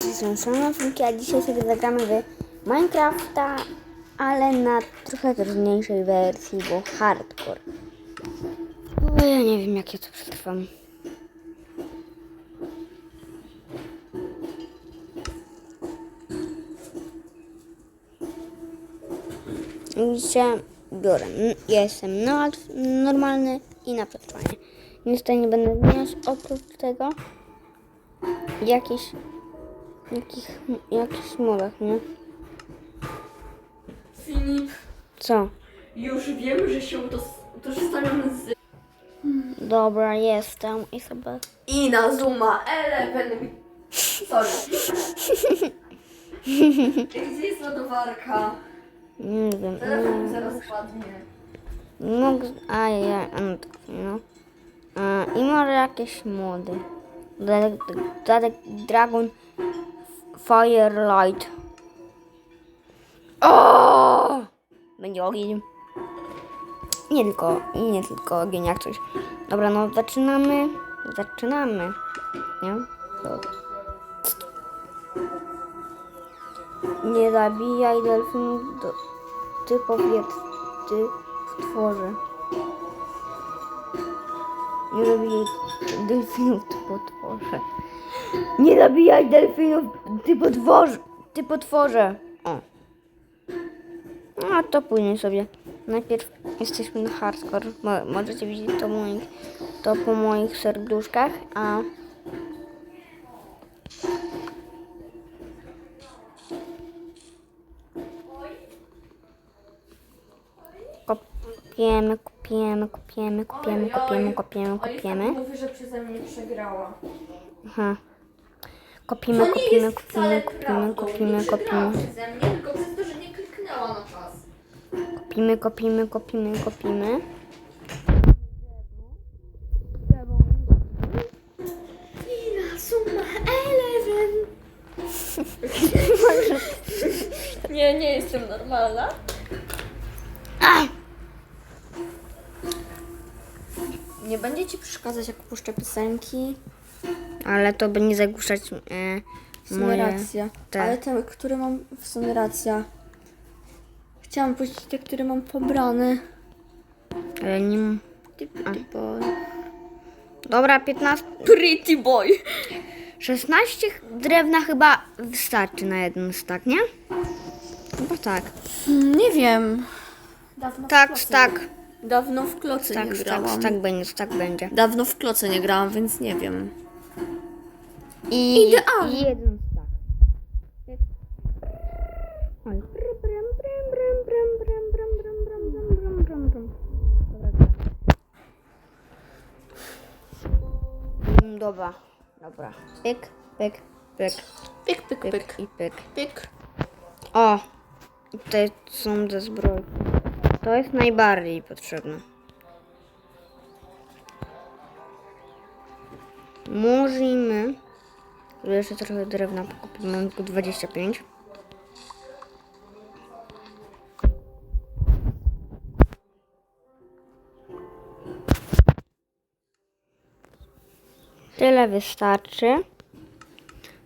Są szanowni, a dzisiaj sobie zagramy w Minecrafta, ale na trochę trudniejszej wersji, bo hardcore. Bo ja nie wiem jak ja to przetrwam. Widzicie, biorę. Ja jestem na normalny i na przetrwanie. Nic tutaj nie będę zmieniać. Oprócz tego jakiś jakich, jakiś modach, nie? Filip, Co? już wiem, że się utos- utożsamiam z Dobra, jestem i sobie... Inazuma Eleven. Sorry. Gdzie jest ładowarka? Nie wiem. Telefon mi zaraz spadnie. Mógł... A ja, no tak, no. A, I może jakieś mody. Dodatek Dragon Firelight. O! Będzie ogień. Nie tylko, nie tylko ogień, jak coś. Dobra, no zaczynamy. Zaczynamy. Nie? Nie zabijaj delfinów, do, ty powiedz, ty w tworze. Nie zabijaj delfinów, ty potworze. Nie zabijaj delfinów, ty potworze, ty potworze. O. A to później sobie. Najpierw jesteśmy na hardcore. Mo- Możecie widzieć to, moich, to po moich serduszkach, a kopiemy, kopiemy, kopiemy, kopiemy, kopiemy, kopiemy, kopiemy. mówi, że przeze mnie przegrała. Aha. To Kopimy, nie kopimy, jest wcale kopimy, kopimy, prawdą. kopimy, nie przegrała kopimy. przeze mnie, tylko przez to, że nie kliknęła na czas. Kopimy, kopimy, kopimy, kopimy. Inazuma Eleven. nie, nie jestem normalna. Nie będzie ci przeszkadzać, jak puszczę piosenki. Ale to by nie zagłuszać e, W sumie moje... racja. te. Ale te, które mam w sumie racja. Chciałam puścić te, które mam pobrane. Ale nie... m- Pretty boy. Dobra, 15... Pretty boy. 16 drewna chyba wystarczy na jeden stak, nie? Chyba tak. Nie wiem. Dawno w Tak, kloce tak. Nie, dawno w kloce Tak, nie tak, grałam. tak będzie, tak będzie. Dawno w kloce nie grałam, więc nie wiem. I Idealnie. jeden tak. Oj. Dobra, dobra. Pyk, pyk, pyk. Pyk, pyk, pyk. I pyk. Pyk. O! I Tutaj są ze zbroi. To jest najbardziej potrzebne. Możemy jeszcze trochę drewna pokupimy, mam tylko 25. Tyle wystarczy.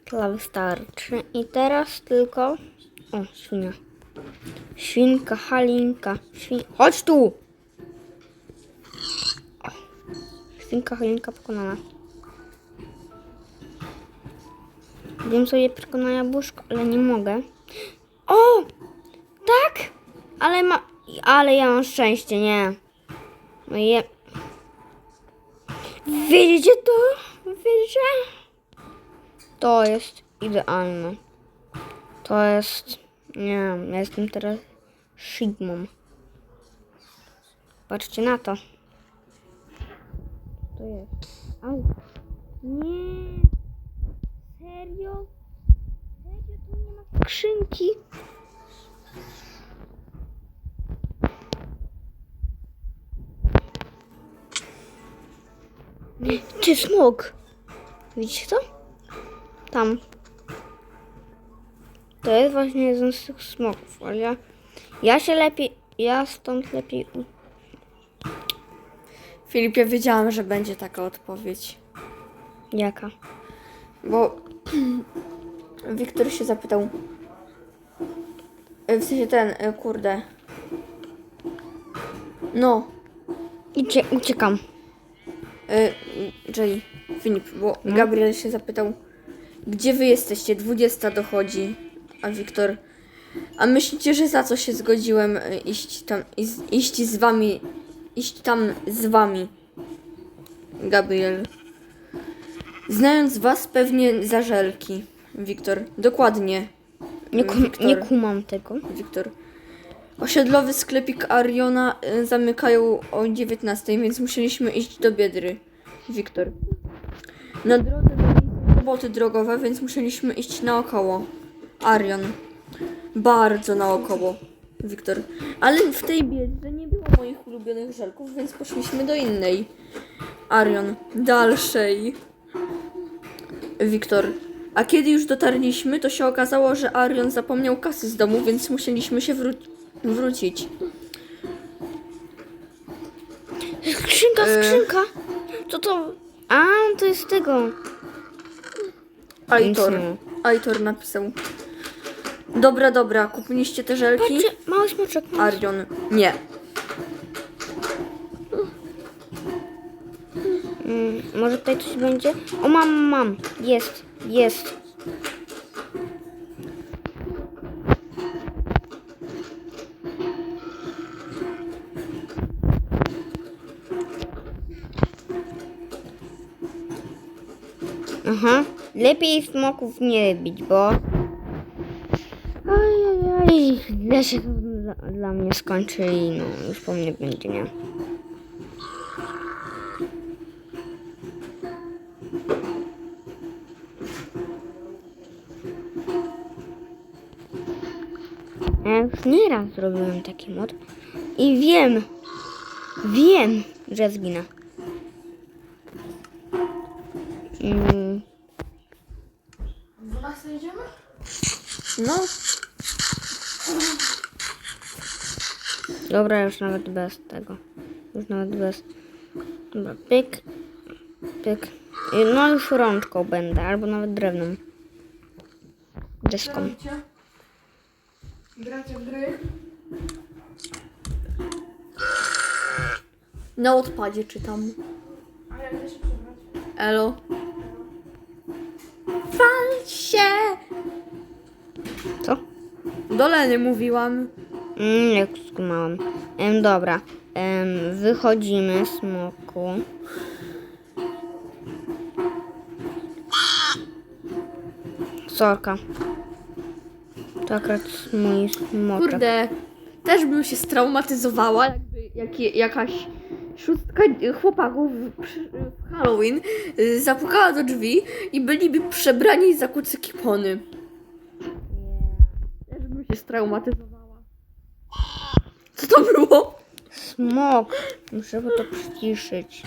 Tyle wystarczy. I teraz tylko... O, świnia. Świnka, Halinka. Świn... Chodź tu! Świnka, Halinka pokonana. Wiem sobie przekonać jabłuszko, ale nie mogę. O! Tak! Ale ma... Ale ja mam szczęście, nie. No je... Widzicie to? Widzicie? To jest idealne. To jest... Nie wiem, ja jestem teraz Sigmą. Patrzcie na to. To jest. Au. Nie. Serio? Serio tu nie ma skrzynki? Ty smok. Widzicie to? Tam. To jest właśnie jeden z tych smoków, ale ja, ja się lepiej, ja stąd lepiej u- Filipie, wiedziałam, że będzie taka odpowiedź. Jaka? Bo Wiktor się zapytał. E, W sensie ten, e, kurde. No, Idzie, uciekam. e, Jay, Filip, bo Gabriel się zapytał, gdzie wy jesteście? 20 dochodzi, a Wiktor. A myślicie, że za co się zgodziłem iść tam, iść z wami, iść tam z wami? Gabriel. Znając was, pewnie za żelki. Wiktor, dokładnie. Nie, kum, Wiktor. nie kumam tego. Wiktor. Osiedlowy sklepik Ariona y, zamykają o 19, więc musieliśmy iść do Biedry. Wiktor. Na drodze miejsca roboty drogowe, więc musieliśmy iść naokoło. Arion. Bardzo naokoło. Wiktor. Ale w tej biedrze nie było moich ulubionych żelków, więc poszliśmy do innej. Arion. Dalszej. Wiktor. A kiedy już dotarliśmy, to się okazało, że Arion zapomniał kasy z domu, więc musieliśmy się wró- wrócić. Skrzynka, E. skrzynka. Co to? A, to jest tego. Aitor. Aitor napisał. Dobra, dobra, kupiliście te żelki? Patrzcie, mały smoczek. Arion. Nie. Mm, może tutaj coś będzie? O, mam, mam. Jest, jest. Aha, lepiej smoków nie bić, bo... Ojej, źle się dla, dla mnie skończy i no, już po mnie będzie, nie? Ja już nieraz zrobiłem taki mod i wiem, wiem, że zginę. Mm, 12 jedziemy? No. dobra, już nawet bez tego. Już nawet bez. Dobra, pyk, pyk. No już rączką będę, albo nawet drewnem. Deską. Gracie w gry? Na odpadzie czytam. A ja idę się przebrać. Elo. Wal się! Co? Do Leny mówiłam. Mm, jak skumałem. Em, dobra. Em, wychodzimy, smoku. Sorka. To akurat mój smoczek. Kurde, też bym się straumatyzowała, jakby jak, jakaś szóstka chłopaków w, Halloween y, zapukała do drzwi i byliby przebrani za kucyki pony. Też bym się straumatyzowała. Co to było? Smok. Muszę go to przyciszyć.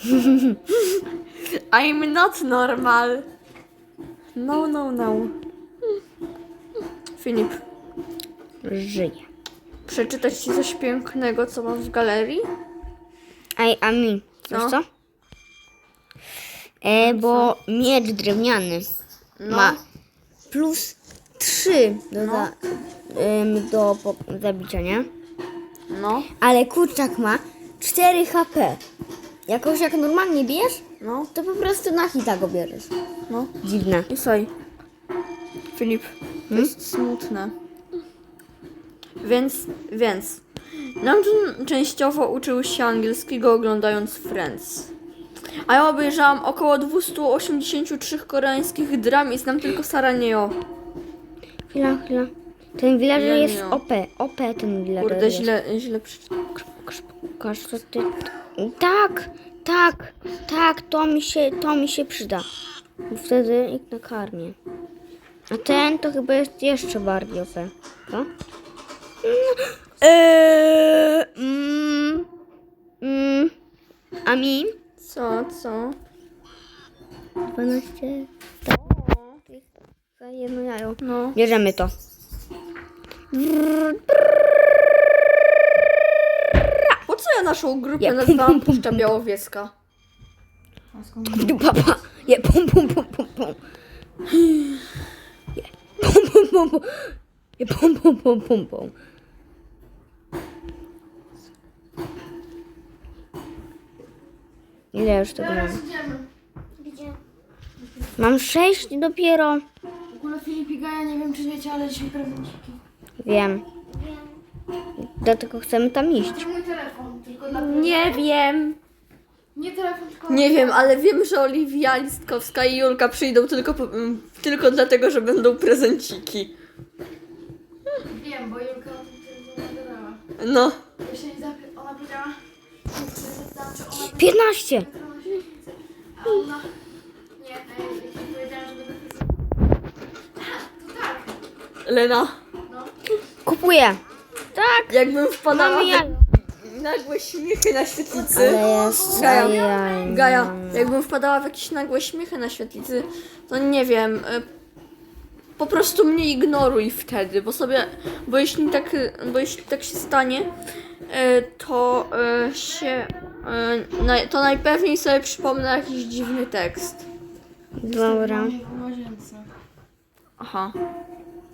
I'm not normal. No, no, no. Filip, Żyje. przeczytać ci coś pięknego, co mam w galerii? Ej, a mi. Wiesz No. co? E, bo miecz drewniany No. ma plus 3 do, No. za, em, do po, zabicia, nie? No, Ale kurczak ma 4 HP. Jakoś jak normalnie bierz, no, to po prostu na hita go bierzesz. no. Dziwne. I słuchaj, Filip, to jest smutne. Więc, więc, Namjoon częściowo uczył się angielskiego oglądając Friends. A ja obejrzałam około 283 koreańskich dram i znam tylko Saraneo. Chwila, chwila. Ten villager jest nie. OP. OP ten villager Kurde, jest. źle, źle. Pokaż, co ty... Tak, tak, tak, to mi się, to mi się przyda. Bo Wtedy ich nakarmię. A ten to chyba jest jeszcze bardziej OP. Co? Eee, mm, mm, a mi? Co, co? 12. Za jedno jajo. No. Bierzemy to. Po co ja naszą grupę Ja- nazwałam Puszcza Białowieska? A skąd? Papa. Je, pum, pum, pum, pum, pum. Je, pum, pum, pum, pum. Je, pum, pum, pum, pum, pum. Ile już tego mam? Teraz idziemy. Gdzie? Mam sześć dopiero. W ogóle Filipika, ja nie wiem czy wiecie, ale dzisiaj prezenciki. Wiem. Dlatego chcemy tam iść. To mój telefon, tylko dla Nie wiem. Nie telefon, tylko... Nie wiem, ale wiem, że Oliwia Listkowska i Julka przyjdą tylko, po, mm, tylko dlatego, że będą prezenciki. Wiem, bo Julka o tym tylko nagadała. No. Ja się nie zapy... Ona powiedziała... Zapytałam, czy ona będzie 15! na świetlicy. A ona... Nie, ej, ja powiedziałam, że będę prezentować. Aha, to tak. Lena, No. Kupuję. Tak. jakbym wpadała Mamy w jajo. nagłe śmiechy na świetlicy. Ale jest Gaja. Gaja, jakbym wpadała w jakieś nagłe śmiechy na świetlicy, to nie wiem, e, po prostu mnie ignoruj wtedy, bo sobie, bo jeśli tak, bo jeśli tak się stanie, e, to e, się, naj- to najpewniej sobie przypomnę jakiś dziwny tekst. Dobra. W łazience. Aha.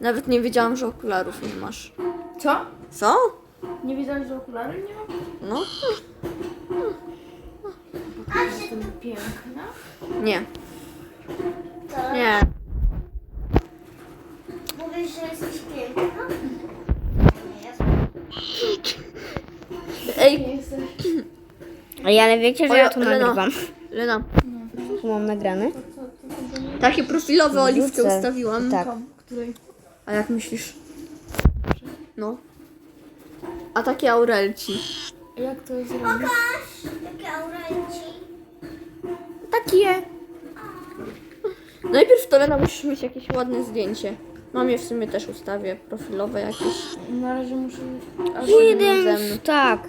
Nawet nie wiedziałam, że okularów nie masz. Co? Co? Nie wiedziałeś, że okulary nie mam? No? Jestem piękna. Nie. To Nie. mówisz, że jesteś piękna? Nie jest. Ej, Nie jesteś. Ej, ale wiecie, że ja to Lena. nagrywam. Lena, Tu mam nagrane. takie profilowe oliwce Wrzucę. ustawiłam. Tak. Której? A jak myślisz? No. A takie aurelci. Jak to zrobić? Pokaż, jakie aurelci. Takie. Najpierw to Lena musisz mieć jakieś ładne zdjęcie. Mam je w sumie też ustawię, profilowe jakieś. Na razie muszę... Aż... ze Jeden, mną. tak.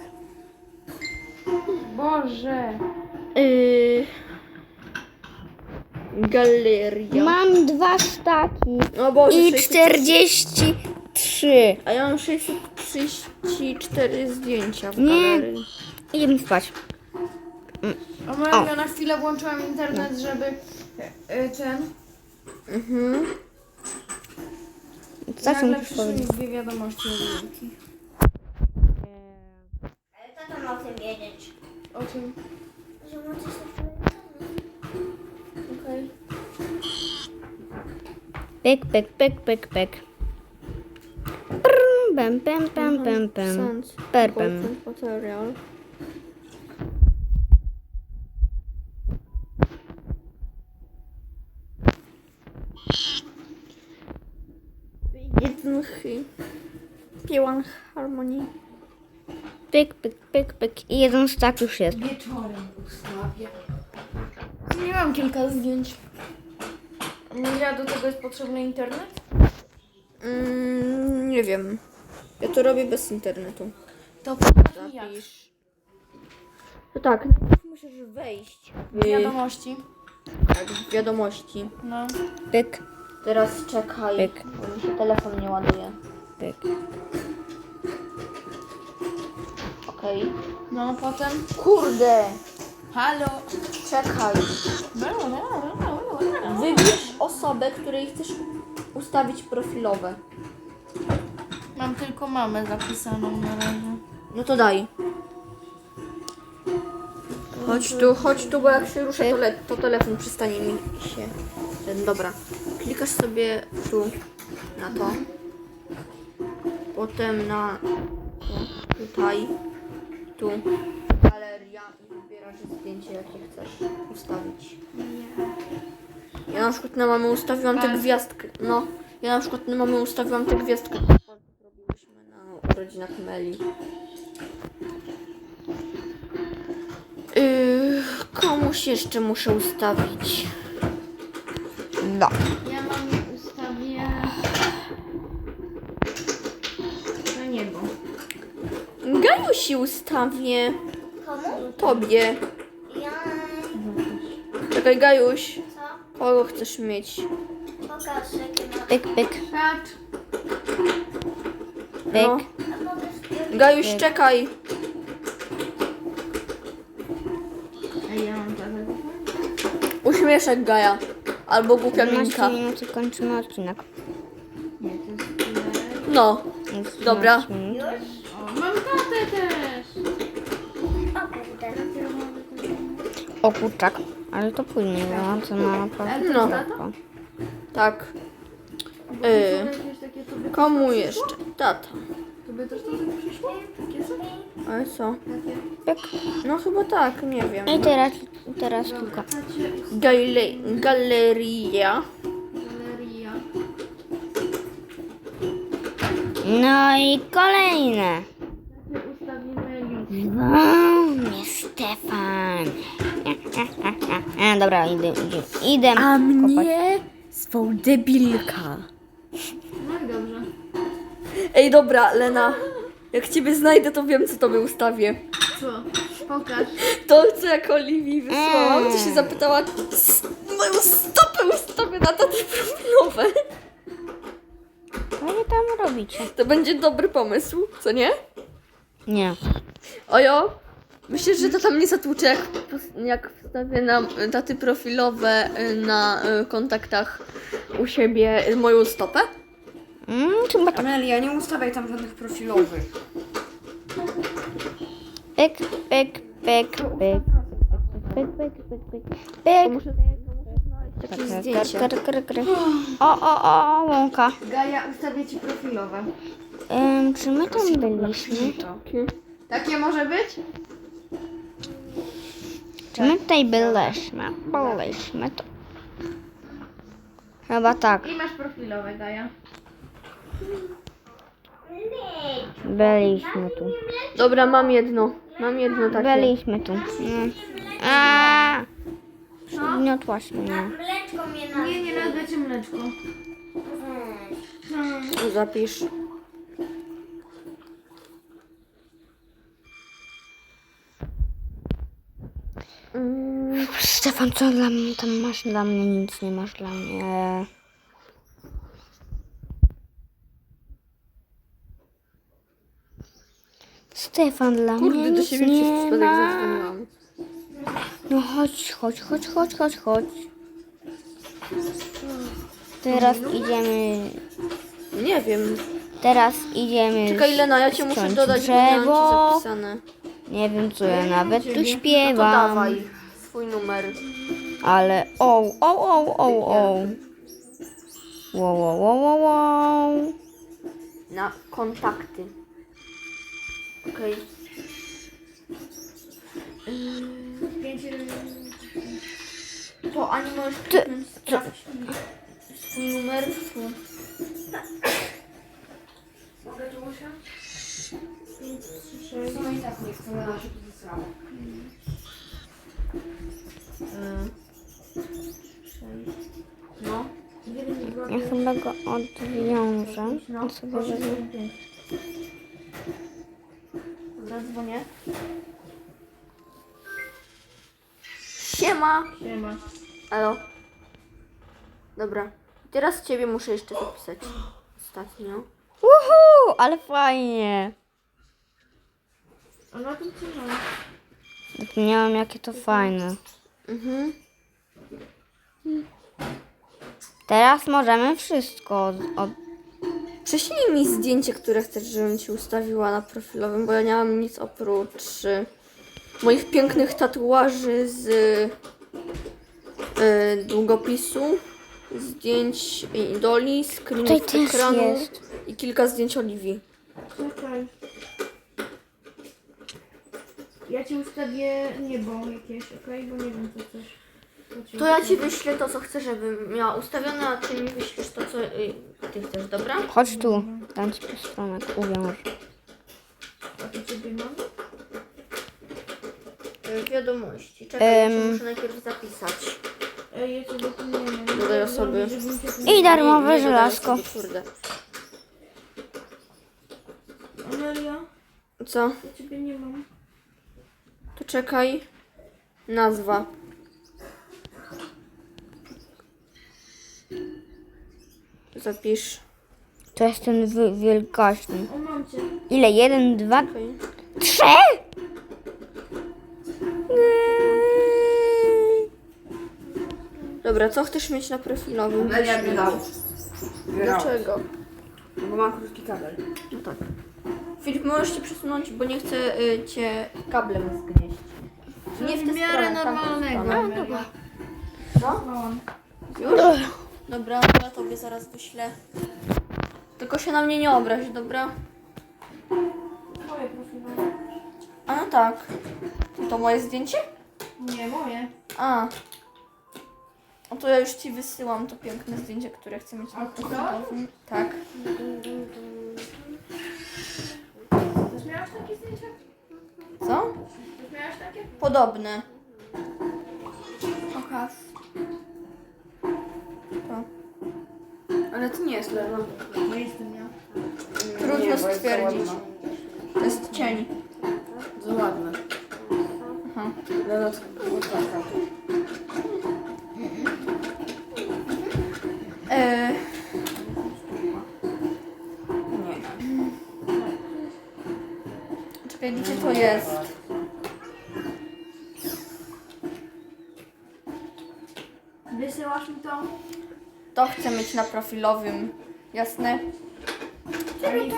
Boże. Yy... Galeria. Mam dwa staki O Boże, i 600 43. A ja mam 634 zdjęcia w Nie. galerii. Idziemy spać. A moja ja na chwilę włączyłam internet, żeby e, ten... Mhm. Co nagle chcę przyszły mi powiedzieć? dwie wiadomości od Julki. Ale tata ma o tym wiedzieć. O czym? Że możesz się Okej. Pyk, pyk, pyk, pyk, pyk. Prr, Pem, pem, pem, pem, pem. Sens. Per, pem. Content material. Piłan harmonii. Pyk, pyk, pyk, pyk. I jeden stak już jest. Wieczorem ustawię. Zmieniłam kilka zdjęć. Ja do tego jest potrzebny internet? Mm, nie wiem. Ja to robię bez internetu. To jak. Zapisz. No tak, najpierw musisz wejść w, Wiadomości. tak, w wiadomości. No. Pyk, Teraz czekaj, Pyk. bo mi się telefon nie ładuje. pyk. Okej. No, potem. Kurde! Halo. Czekaj. Wybierz osobę, której chcesz ustawić profilowe. Mam tylko mamę zapisaną na razie. No to daj. Chodź tu, chodź tu, bo jak się ruszę, to, le- to telefon przestanie mi się. Ten, dobra. Klikasz sobie tu na to. Potem na to, tutaj, tu. Galeria i wybierasz zdjęcie, jakie chcesz ustawić. Ja na przykład na mamę ustawiłam tę gwiazdkę. No, ja na przykład na mamę ustawiłam tę gwiazdkę. Urodzinach Meli. Yy, komuś jeszcze muszę ustawić. No. Ja mam ustawię. Na niebo. Gajusi ustawię. Komu? Tobie. Ja... Czekaj, Gajuś. Co? Kogo chcesz mieć? Pokaż, jakie ma... Pyk, pyk, Patrz. Pyk. No. Gajuś, czekaj. A ja mam telefon. Musimy śmieszek Gaja. Albo głupia 15 minka. minut i kończymy odcinek. Nie, to jest tyle. No, Jest Dobra. 15 minut. O, mam tatę też. O kurde. O kurczak. Ale to później, no to ma naprawdę No. tak. Komu jeszcze? Tata. tobie też to tak przyszło? Takie są? Ale co? Pyk. No chyba tak, nie wiem. I teraz, teraz tylko. Tacie Gale galeria. galeria. No i kolejne. Dzwonię, Stefan. E, dobra, idę, idę, idę kopać. swą debilka. No i dobrze. Ej, dobra, Lena. Jak ciebie znajdę, to wiem, co tobie ustawię. Co? Pokaż. To, co jak Oliwii wysłałam, to się zapytała, "S- moją stopę ustawię na taty profilowe. Co wy tam robicie? To będzie dobry pomysł, co nie? Nie. Ojo, myślisz, że to tam nie zatłucze, jak, jak wstawię na taty profilowe y, na y, kontaktach u siebie y, moją stopę? Mm, chyba tak. Amelia, nie ustawiaj tam żadnych profilowych. Pyk, pyk, pyk, pyk. Pyk, pyk, pyk, pyk. Pyk. Kr, zdjęcie. kr, kr, kr. O, o, o, łąka. Gaja, ustawię ci profilowe. Ym, czy my tam byliśmy? Takie może być? Czy my tutaj byliśmy? Byliśmy to. Chyba tak. I masz profilowe, Gaja. Byliśmy tu. Dobra, mam jedno. Mam jedno takie. Byliśmy tu. No. A! Przygniotłaś mnie. Mleczko mnie na... Nie, nie nadlecie mleczko. Zapisz. Stefan, co dla mnie tam masz dla mnie? Nic nie masz dla mnie. Stefan, dla mnie Kurde, do nic siebie przez nie przypadek ma. zadzwoniłam. No chodź, chodź, chodź, chodź, chodź, chodź. Teraz idziemy, Nie wiem. teraz idziemy Czekaj, Lena, ja cię muszę ściąć dodać, bo nie mam ci drzewo. zapisane. Nie wiem, co ja nawet tu No to śpiewam. dawaj swój numer. Ale o, o, o, o, o. Wow, wow, wow, wow, wow. Na kontakty. Okej. To Ani możesz kliknąć sprawdź swój numer. Tu. No i tak nie chcę, tu zesrała. No. Ja chyba go odwiążę. No, sobie wezmę. Dobra, dzwonię. Siema. Siema. Dobra. Teraz ciebie muszę jeszcze zapisać. Ostatnio. Uhu, ale fajnie. A na tym co mam? Zapomniałam, jakie to fajne. Mhm. Teraz możemy wszystko od, od Prześlij mi zdjęcie, które chcesz, żebym ci ustawiła na profilowym, bo ja nie mam nic oprócz y, moich pięknych tatuaży z y, długopisu, zdjęć idoli, screenów ekranu jest. i kilka zdjęć Oliwii. Czekaj. Ja ci ustawię niebo jakieś, okej? Bo nie wiem co chcesz. Ci To ja ci wyślę to, co chcę, żebym miała ustawione, a ty mi wyślesz to, co y, ty chcesz, dobra? Chodź tu, dam ci stronek, uwiąż. A to ciebie mam? Y, Wiadomości. Czekaj, ja Em. muszę najpierw zapisać. Ej, ja nie mam. Dodaj osoby. Żebym cię tu I darmowe Nie, nie żelazko. sobie, Kurde. Amelia, Co? ja ciebie nie mam. To czekaj. Nazwa. Zapisz. To jest ten wy- wielkośny. O, mam cię. Ile? Jeden, dwa, Okej. trzy? Dobra, co chcesz mieć na profilowym? Bilal. Dlaczego? Bo mam krótki kabel. No tak. Filip, możesz się przesunąć, bo nie chcę y, cię kablem zgnieść. Nie w w miarę normalnego. stronę. media. No? Już? Dobra, ja tobie zaraz wyślę. Tylko się na mnie nie obraź, dobra? Moje profilowe. A no tak. To moje zdjęcie? Nie, moje. A. No to ja już ci wysyłam to piękne zdjęcie, które chcę mieć na A profilowym. Tak. Też miałaś takie zdjęcia? Co? Też miałaś takie? Podobne. Pokaż. To. Ale to nie jest lewa. No jestem ja. Trudno Nie, bo jest stwierdzić. ładna. To jest cień. Za ładne. Aha. Dodatkowo taka. E, czekaj, gdzie to jest? Wysyłasz mi to? To chcę mieć na profilowym. Jasne? Ale to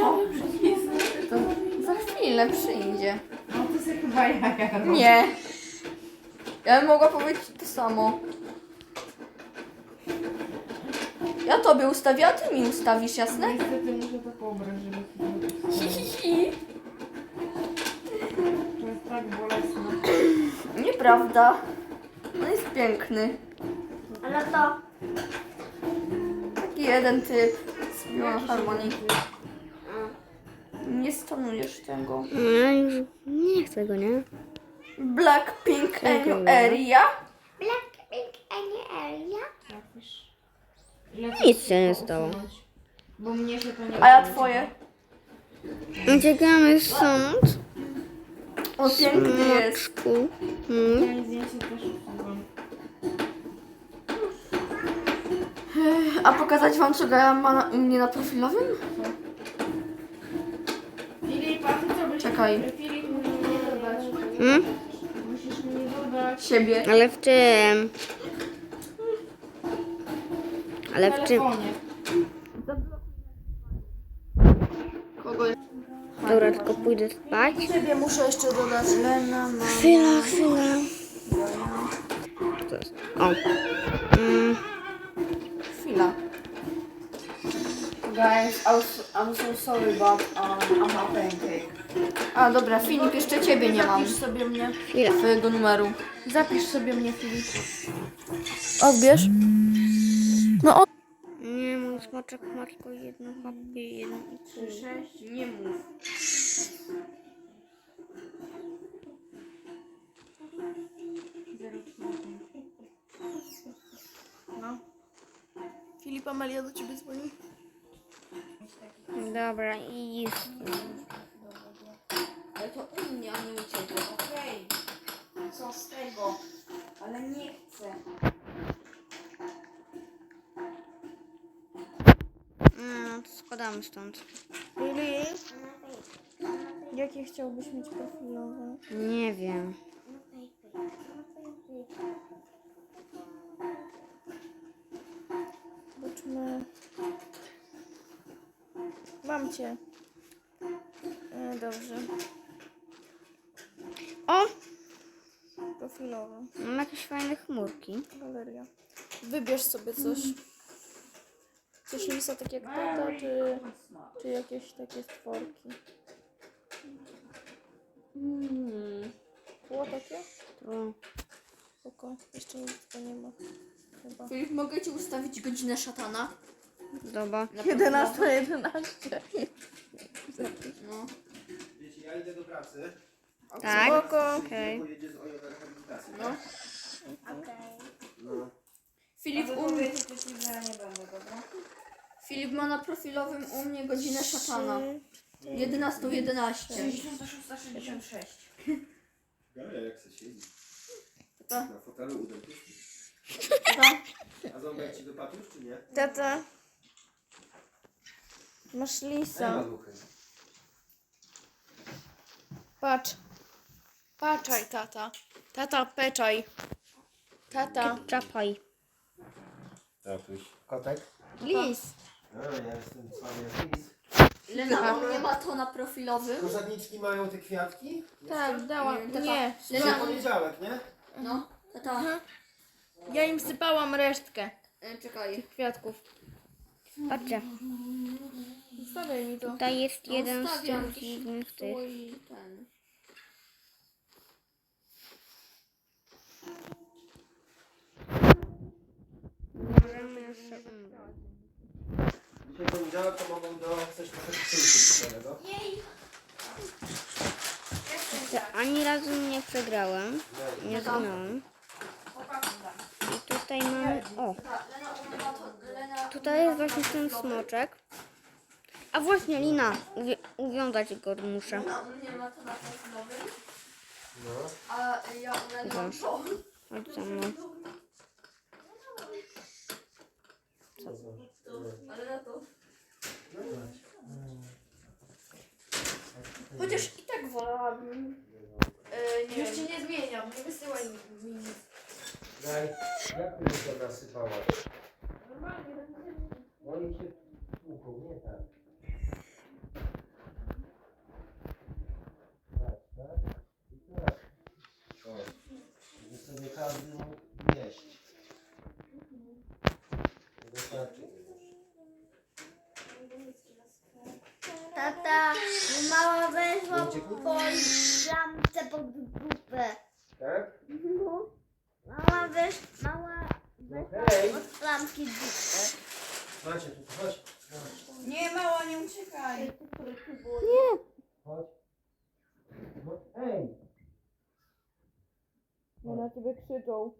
to? To za chwilę przyjdzie. No to jest chyba ja. Nie. Ja bym mogła powiedzieć to samo. Ja tobie ustawię, a ty mi ustawisz, jasne? Niestety muszę to pobrać, żeby Hi, hi, hi. To jest tak bolesne. Nieprawda. On jest piękny. Ale to Taki jeden typ z Biła Harmonii. Nie stonujesz tego. No już nie chcę go, nie? Blackpink Czekaj, Area. Blackpink, a nie Elia. Ile Nic się nie stało. Bo mnie się to nie A ja twoje. Uciekamy stąd. O, piękny jest. Smaczku. Mm. Zdjęcie też. A pokazać wam, co ja ma na, u mnie na profilowym? Filip, a ty co byś... Czekaj. Filip, musisz mnie dodać. Mm? Musisz mnie dodać. Siebie. Ale w czym? Ale W w czym? telefonie. Kogo? Dobra, tylko pójdę spać. Siebie muszę jeszcze dodać. Lena ma... Chwila, chwila. Co to jest? O. Mm. Chwila. Guys, I'm so, I'm so sorry, but um, I'm a pancake. A, dobra, Filip, jeszcze ciebie nie mam. Zapisz sobie mnie. Chwila. Twojego numeru. Zapisz sobie mnie, Filip. Odbierz. No od... Nie, mój smaczek ma tylko jedno HP, jedno i pół. Sześć, nie mów. No. Filip, Amelia do ciebie dzwoni. Dobra, i jest. Ale to u mnie, a nie u ciebie. Okej. Co z tego? Ale nie chcę. No, to spadamy stąd. Filip, jakie chciałbyś mieć profilowe? Nie wiem. Zobaczmy. Mam cię. E, dobrze. O! Profilowe. Mam jakieś fajne chmurki. Galeria. Wybierz sobie coś. Coś lisa tak jak tata, czy, czy jakieś takie stworki. Hmm. Było takie? Jeszcze nic to nie ma. Chyba. Filip, mogę ci ustawić godzinę szatana? dobra. Na 11 11. No. Wiecie, ja idę do pracy, Tak? Oko. Okej. pojedzie z Ojo na rehabilitację. No. No. Filip, u mnie, ci, że ja nie będę, dobra? Filip ma na profilowym u mnie godzinę szatana. 11.11. 11. 66. Ale jak se siedzi. Ta. Na fotelu u dentysty. Ta. A ząbek ci dopadł już, czy nie? Tata. Masz lisa. Patrz. Patrzaj, tata. Tata, peczaj. Tata. Czapaj. Tatuś. Kotek? Lis. A, ja jestem cwały jak lis. Lena, on nie ma to na profilowym? Korzadniczki mają te kwiatki? Tak, dałam. Nie, taka- Nie. W Lena, poniedziałek, nie? no, tata, Ja im sypałam resztkę e, czekaj. kwiatków. Patrzcie, Zostawiaj mi to. tutaj jest No, jeden z stawiam tych dziwnych tych. Ten. Możemy jeszcze. Dzisiaj poniedziałek to mogą do coś trochę przyjrzeć Jeszcze ani razu nie przegrałem, nie zginąłem. I tutaj mamy, o, to, tutaj jest właśnie ten smoczek. A właśnie Lina, uwię- uwiązać go muszę. To No. a ja to. Chodź za mną. Ale na to... Chociaż i tak wolałabym... E, nie Już wiem. ci nie zmieniam. Nie wysyłaj mi nic. Daj, jak ty to nasypałaś? Oni się tłuką, nie. Tak, tak i tak. O, żeby sobie każdy mógł jeść. To Wystarczy. Tata, mała weszła Będzie kłótnia? po bramce pod grupę. Tak? No. Mała wesz, mała weszła Hej! od bramki grupy. Macie tu, chodź. Chodź. Nie, mała, nie uciekaj. Chodź. No, ej! No na ciebie krzyczą.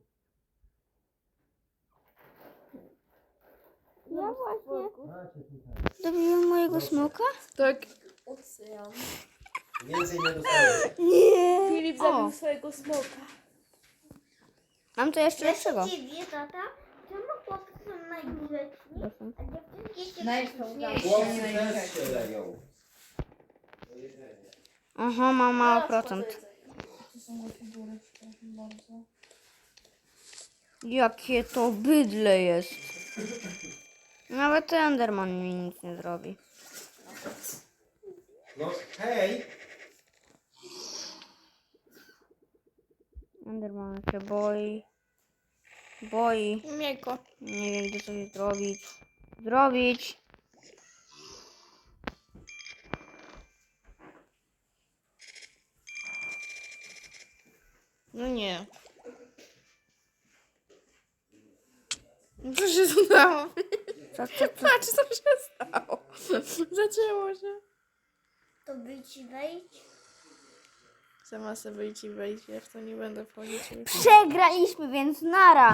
Ja właśnie. Macie tutaj. Dobiłem mojego smoka? Tak. Ocean. Więcej nie dostaniesz. Nie. Filip O, zabił swojego smoka. mam to jeszcze lepszego. się dziwię, tata, czemu chłopcy są najgrzeczniej, Proszę. a dziewczynki się Najgrzeczniejsi. Chłopcy też się leją. Do jedzenia. Aha, mam mało procent. To są moje figury, przepraszam bardzo. Jakie to bydle jest. Nawet Enderman mi nic nie zrobi. No, hej! Enderman się boi. Boi. Mieko. Nie wiem, gdzie coś zrobić. Zrobić. No nie. Co się stało? Co, co, co? Patrz, co się stało. Zaczęło się. To być i wejść. Sama sobie wyjść i wejść, ja w to nie będę wchodzić. Przegraliśmy, więc nara.